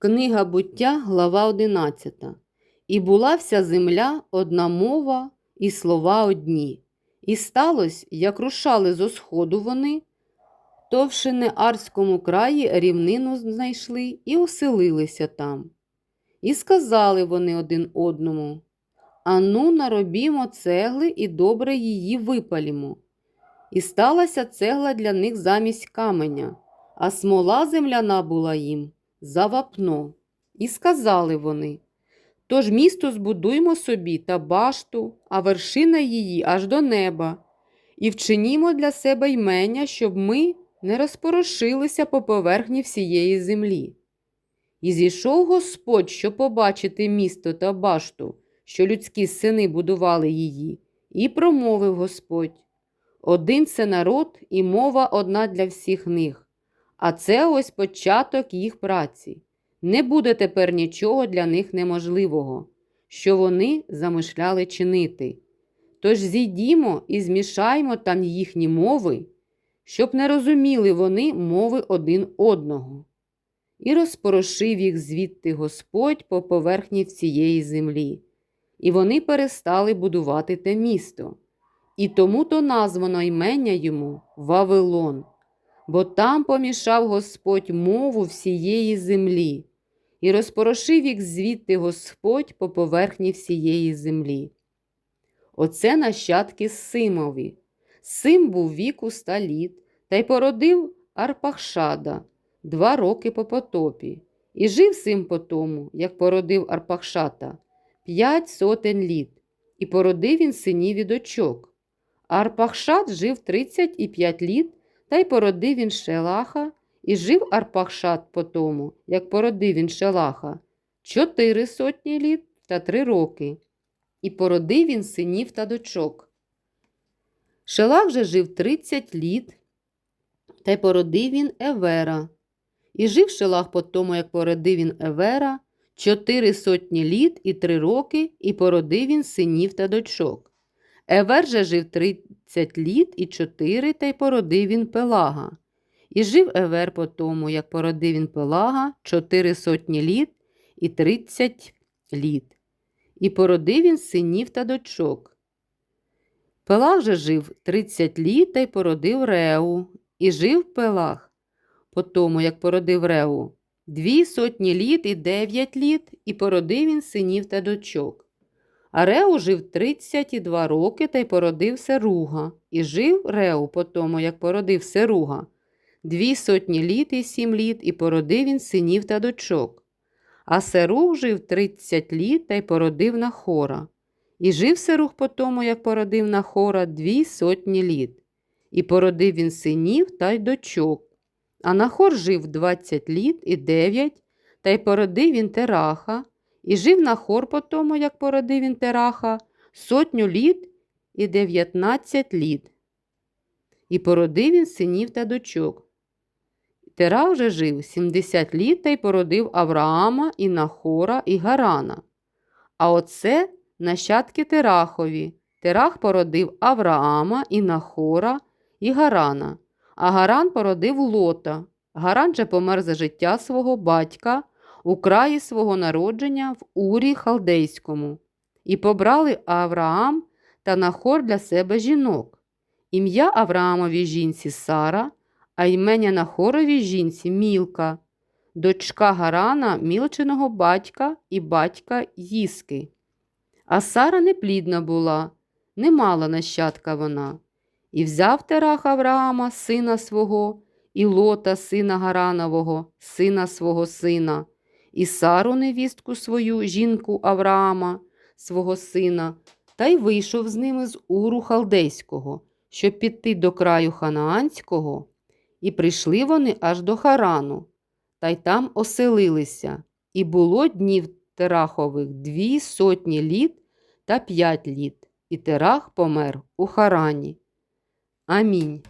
Книга буття, глава 11. І була вся земля одна мова, і слова одні. І сталося, як рушали зо сходу вони, то в Шинеарському краї рівнину знайшли і оселилися там. І сказали вони один одному: Ану, наробімо цегли і добре її випалімо. І сталася цегла для них замість каменя, а смола земляна була їм за вапно. І сказали вони: Тож місто збудуймо собі та башту, а вершина її аж до неба, і вчинімо для себе ймення, щоб ми не розпорошилися по поверхні всієї землі. І зійшов Господь, щоб побачити місто та башту, що людські сини будували її, і промовив Господь: Один це народ і мова одна для всіх них. А це ось початок їх праці. Не буде тепер нічого для них неможливого, що вони замишляли чинити. Тож зійдімо і змішаймо там їхні мови, щоб не розуміли вони мови один одного. І розпорошив їх звідти Господь по поверхні всієї землі, і вони перестали будувати те місто. І тому то названо ймення йому Вавилон бо там помішав Господь мову всієї землі, і розпорошив їх звідти Господь по поверхні всієї землі. Оце нащадки Симові. Сим був віку ста літ, та й породив Арпахшада два роки по потопі, і жив Сим по тому, як породив Арпахшата, п'ять сотень літ, і породив він синів і дочок. Арпахшад жив тридцять і п'ять літ та й породив він Шелаха, і жив Арпахшад по тому, як породив він Шелаха, чотири сотні літ та три роки, і породив він синів та дочок. Шелах же жив тридцять літ, та й породив він Евера. І жив Шелах по тому, як породив він Евера, чотири сотні літ і три роки, і породив він синів та дочок. Евер же жив тридцять літ і чотири, та й породив він Пелага. І жив Евер по тому, як породив він Пелага, чотири сотні літ і тридцять літ. І породив він синів та дочок. Пелаг же жив тридцять літ та й породив Реу, і жив Пелаг по тому, як породив Реу, дві сотні літ і дев'ять літ, і породив він синів та дочок. Реу жив 32 роки та й породив Серуга, і жив Реу по тому, як породив Серуга, дві сотні літ і сім літ, і породив він синів та дочок. А Серуг жив 30 літ та й породив Нахора. І жив Серуг по тому, як породив Нахора, дві сотні літ, і породив він синів та й дочок. А Нахор жив 20 літ і 9, та й породив він Тераха. І жив на хор по тому, як породив він Тераха, сотню літ і дев'ятнадцять літ. І породив він синів та дочок. Тера вже жив сімдесят літ та й породив Авраама і Нахора і Гарана. А оце нащадки Терахові. Терах породив Авраама і Нахора і Гарана, а Гаран породив Лота. Гаран же помер за життя свого батька у краї свого народження в Урі Халдейському, і побрали Авраам та Нахор для себе жінок. Ім'я Авраамовій жінці Сара, а імення Нахоровій жінці Мілка, дочка Гарана, мілченого батька і батька Їски. А Сара неплідна була, не мала нащадка вона. І взяв Терах Авраама, сина свого, і Лота, сина Гаранового, сина свого сина і Сару, невістку свою, жінку Авраама, свого сина, та й вийшов з ними з Уру Халдейського, щоб піти до краю Ханаанського, і прийшли вони аж до Харану, та й там оселилися, і було днів Терахових дві сотні літ та п'ять літ, і Терах помер у Харані. Амінь.